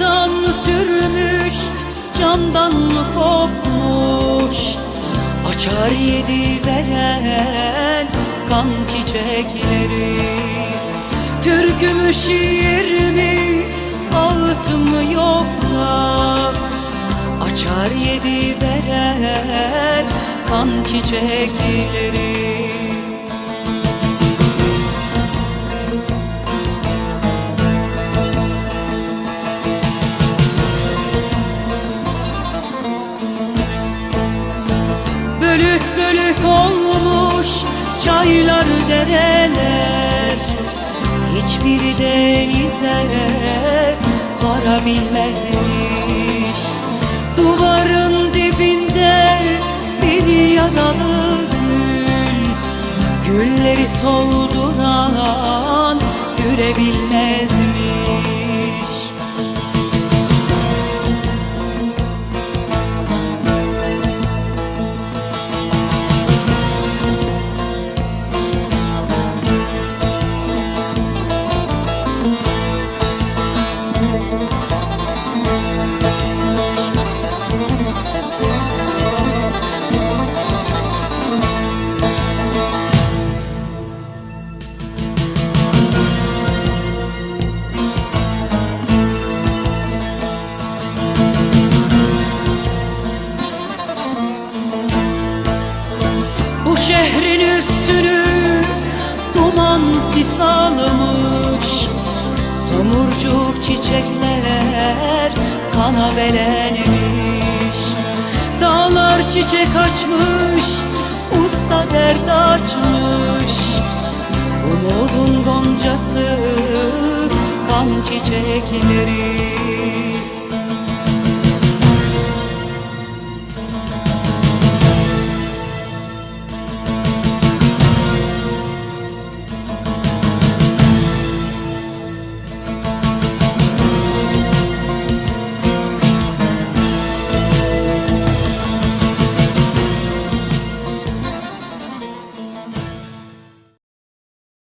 Topraktan mı sürmüş, candan mı kopmuş? Açar yedi veren kan çiçekleri. Türkü mü şiir mi, ağıt mı yoksa? Açar yedi veren kan çiçekleri Bölük olmuş çaylar dereler. Hiçbiri denize varabilmezmiş. Duvarın dibinde bir yaralı gül. Gülleri solduran gülebilmezmiş şehrin üstünü duman sis almış. Tomurcuk çiçekler kana belenmiş Dağlar çiçek açmış, usta dert açmış. Umudun goncası kan çiçekleri